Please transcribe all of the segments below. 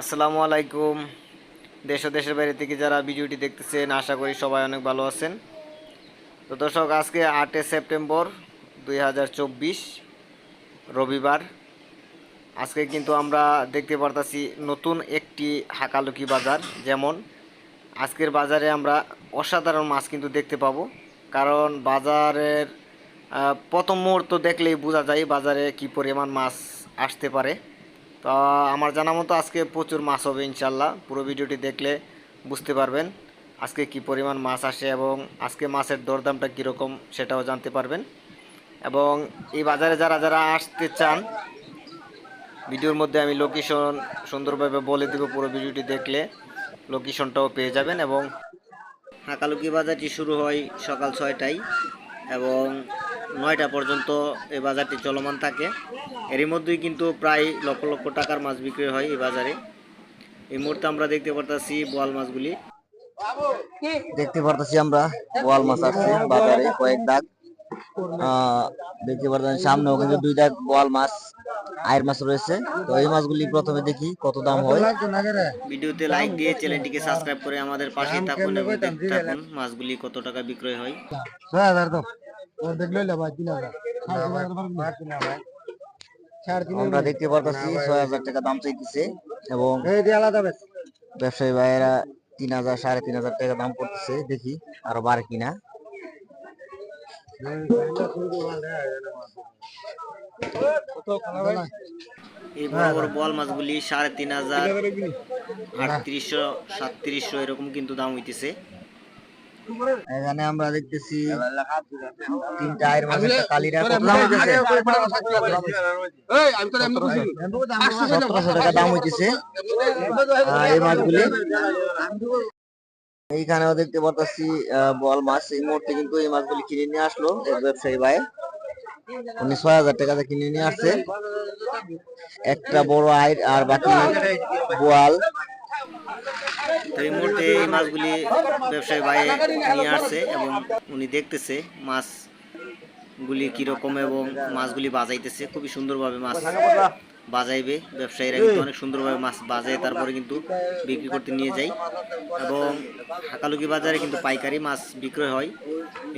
আসসালামু আলাইকুম। দেশ দেশের বাইরে থেকে যারা ভিডিওটি দেখতেছেন, আশা করি সবাই অনেক ভালো আছেন। তো দর্শক, আজকে আটে সেপ্টেম্বর দুই হাজার চব্বিশ, রবিবার। আজকে কিন্তু আমরা দেখতে পারতাছি নতুন একটি হাকালুকি বাজার। যেমন, আজকের বাজারে আমরা অসাধারণ মাছ কিন্তু দেখতে পাবো। কারণ বাজারের প্রথম মুহূর্ত দেখলেই বোঝা যায় বাজারে কি পরিমাণ মাছ আসতে পারে। তো আমার জানা মতো আজকে প্রচুর মাছ হবে ইনশাল্লাহ পুরো ভিডিওটি দেখলে বুঝতে পারবেন আজকে কি পরিমাণ মাছ আসে এবং আজকে মাছের দরদামটা কীরকম সেটাও জানতে পারবেন। এবং এই বাজারে যারা যারা আসতে চান, ভিডিওর মধ্যে আমি লোকেশন সুন্দরভাবে বলে দেবো পুরো ভিডিওটি দেখলে। লোকেশনটাও পেয়ে যাবেন এবং হাকালুকি বাজারটি শুরু হয় সকাল ছয়টায় এবং নয়টা পর্যন্ত এই বাজারটি চলমান থাকে। এরই মধ্যেই কিন্তু প্রায় লক্ষ লক্ষ টাকার মাছ বিক্রি হয় এই বাজারে। এই মুহূর্তে আমরা দেখতে পারতাছি বোয়াল মাছগুলি। দেখতে পারতাছি আমরা বোয়াল মাছ আসছে বাজারে কয়েক দাগ। দেখতে পারতেন সামনেও কিন্তু দুই দাগ বোয়াল মাছ আয়ের মাছ রয়েছে। তো এই মাছগুলি প্রথমে দেখি কত দাম হয়। ভিডিওতে লাইক দিয়ে চ্যানেলটিকে সাবস্ক্রাইব করে আমাদের পাশে থাকুন এবং দেখতে থাকুন মাছগুলি কত টাকা বিক্রয় হয়। ছয় হাজার তো ও দেখল ভাই তিন হাজার। তিন আমরা দেখতে পারতাছি ছয় হাজার টাকা দাম চাইতেছে এবং ব্যবসায়ী ভাইয়েরা তিন হাজার সাড়ে তিন হাজার টাকা দাম করতেছে দেখি আরও বাড়ে কিনা। এই বড় বড় বল মাছগুলি সাড়ে তিন হাজার আটত্রিশশো সাতত্রিশশো এরকম কিন্তু দাম হইতেছে। এখানে আমরা দেখতেছি তিনটা আয়ের মাছ একটা কালিরা হইতেছে সতেরোশো টাকা দাম হইতেছে আর এই মাছগুলি এইখানেও দেখতে পারতাছি বল মাছ এই মুহূর্তে কিন্তু এই মাছগুলি কিনে নিয়ে আসলো এক ব্যবসায়ী ভাই উনি ছয় হাজার টাকাতে কিনে নিয়ে আসছে একটা বড় আইর আর বাকি বোয়াল তো এই মুহূর্তে এই মাছগুলি ব্যবসায়ী ভাই নিয়ে আসছে এবং উনি দেখতেছে মাছ গুলি কীরকম এবং মাছগুলি বাজাইতেছে। খুবই সুন্দরভাবে মাছ বাজাইবে। ব্যবসায়ীরা কিন্তু অনেক সুন্দরভাবে মাছ বাজায়, তারপরে কিন্তু বিক্রি করতে নিয়ে যায়। এবং হাকালুকি বাজারে কিন্তু পাইকারি মাছ বিক্রয় হয়।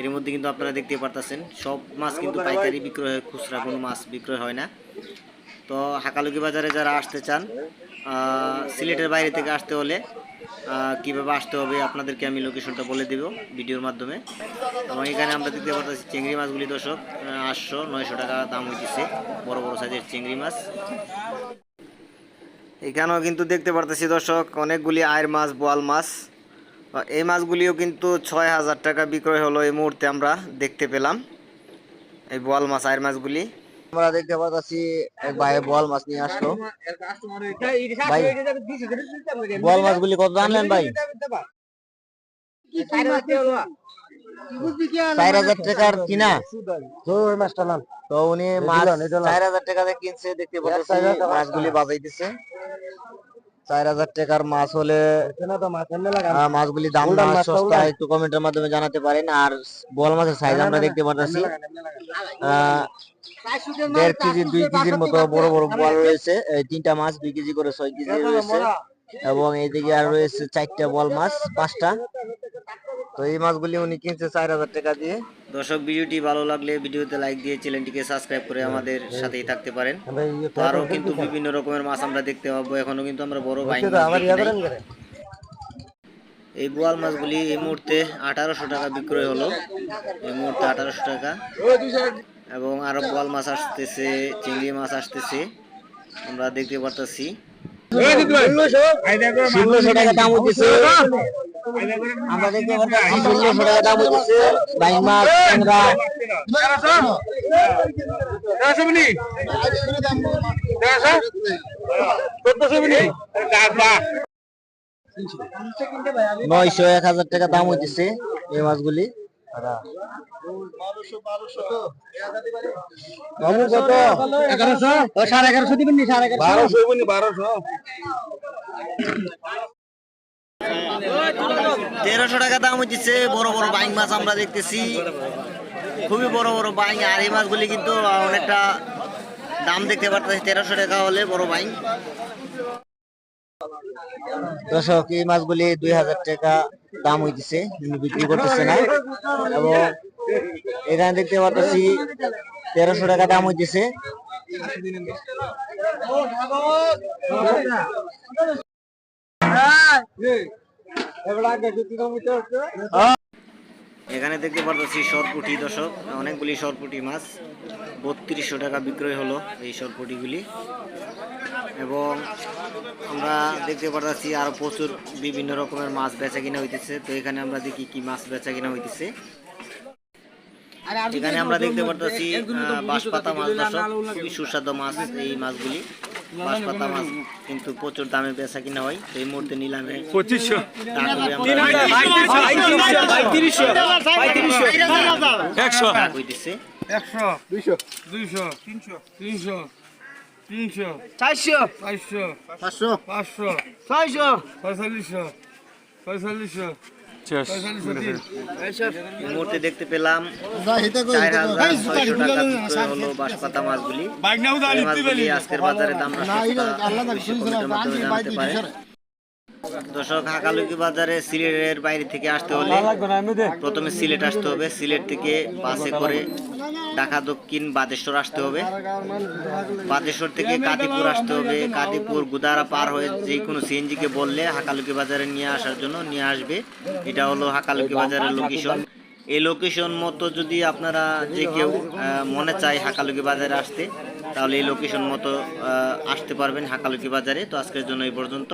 এর মধ্যে কিন্তু আপনারা দেখতে পারতেছেন, সব মাছ কিন্তু পাইকারি বিক্রয় হয়, খুচরা কোনো মাছ বিক্রয় হয় না। তো হাকালুকি বাজারে যারা আসতে চান সিলেটের বাইরে থেকে আসতে হলে কীভাবে আসতে হবে, আপনাদেরকে আমি লোকেশনটা বলে দেব ভিডিওর মাধ্যমে। এবং এখানে আমরা দেখতে পাচ্ছি চিংড়ি মাছগুলি দর্শক আটশো নয়শো টাকা দাম হইতেছে, বড় বড় সাইজের চিংড়ি মাছ। এখানেও কিন্তু দেখতে পারতেছি দর্শক, অনেকগুলি আয়ের মাছ, বোয়াল মাছ। এই মাছগুলিও কিন্তু ছয় হাজার টাকা বিক্রয় হলো এই মুহূর্তে আমরা দেখতে পেলাম, এই বোয়াল মাছ, আয়ের মাছগুলি। আমরা দেখতে পাচ্ছি এক ভাই বল মাছ নিয়ে আসলো। ভাই মাছ গুলি কত দাম নেন ভাই? চার হাজার টাকার কিনা? তো উনি মাছ। চার হাজার কিনছে দেখতে পাচ্ছি মাছগুলি বাজাই টাকা। চার হাজার টাকার মাছ হলে মাছগুলি দাম সস্তা একটু কমেন্টের মাধ্যমে জানাতে পারেন। আর বল মাছের সাইজ আমরা দেখতে পাচ্ছি দেড় কেজি দুই কেজির মতো বড় বড় বল রয়েছে। এই তিনটা মাছ দুই কেজি করে ছয় কেজি রয়েছে। এবং এইদিকে আর রয়েছে চারটা বল মাছ পাঁচটা। তো এই মাছগুলি উনি কিনছে চার হাজার টাকা দিয়ে। দর্শক ভিডিওটি ভালো লাগলে ভিডিওতে লাইক দিয়ে চ্যানেলটিকে সাবস্ক্রাইব করে আমাদের সাথেই থাকতে পারেন। তো আরও কিন্তু বিভিন্ন রকমের মাছ আমরা দেখতে পাবো। এখনও কিন্তু আমরা বড় বাইং মাছ আবার দেখি নাই। করেন করে। এই বোয়াল মাছগুলি এই মুহূর্তে আঠারোশো টাকা বিক্রয় হলো। এই মুহূর্তে আঠারোশো টাকা। এবং আরও বোয়াল মাছ আসতেছে চিংড়ি মাছ আসতেছে। আমরা দেখতে পারতেছি। টাকা দাম পারতেছি ষোলোশো টাকা দাম হইতেছে বাইং মাছ ট্যাংরা নয়শো এক হাজার টাকা দাম হইতেছে এই মাছগুলি। এগারোশো? সাড়ে এগারোশো দিবেন সাড়ে এগারোশো? বারোশো বারোশো। তেরোশো টাকা দাম হইতেছে বড় বড় বাইং মাছ আমরা দেখতেছি। খুবই বড় বড় বাইং, আর এই মাছগুলি কিন্তু অনেকটা দাম দেখতে পারতেছি, তেরোশো টাকা হলে বড় বাইং। দর্শক, এই মাছগুলি দুই হাজার টাকা দাম হইতেছে বিক্রি করতেছে না। এবং এখানে দেখতে পাচ্ছি তেরোশো টাকা দাম হইতেছে। এখানে দেখতে পারতেছি সরপুটি, দর্শক। অনেকগুলি সরপুটি মাছ। বত্রিশশো টাকা বিক্রয় হলো এই সরপুটিগুলি। এবং আমরা দেখতে পারতেছি আরও প্রচুর বিভিন্ন রকমের মাছ বেচা কিনা হইতেছে। তো এখানে আমরা দেখি কি মাছ বেচা কিনা হইতেছে। এখানে আমরা দেখতে পারতেছি বাঁশপাতা মাছ, দর্শক। খুবই সুস্বাদু মাছ এই মাছগুলি। মাছ কিন্তু প্রচুর দামে বেচা কিনা হয়। এই মুহূর্তে নিলামে পঁচিশশো। একশো। হইতেছে একশো দুইশো দুইশো তিনশো তিনশো তিনশো চারশো। চারশো পাঁচশো। পাঁচশো ছয়শো। পঁয়তাল্লিশশো পঁয়তাল্লিশশো মুহূর্তে দেখতে পেলাম হলো বাঁশপাতা মাছগুলি। আজকের বাজারে দাম জানতে পারে। দর্শক, হাকালুকি বাজারে সিলেটের বাইরে থেকে আসতে হলে প্রথমে সিলেট আসতে হবে। সিলেট থেকে বাসে করে ঢাকা দক্ষিণ বাদেশ্বর আসতে হবে। বাদেশ্বর থেকে কাদিপুর আসতে হবে। কাদিপুর গুদারা পার হয়ে যে কোনো সিএনজি কে বললে হাকালুকি বাজারে নিয়ে আসার জন্য নিয়ে আসবে। এটা হলো হাকালুকি বাজারের লোকেশন এই লোকেশন মতো যদি আপনারা যে কেউ মনে চায় হাকালুকি বাজারে আসতে, তাহলে এই লোকেশন মতো আসতে পারবেন হাকালুকি বাজারে। তো আজকের জন্য এই পর্যন্ত।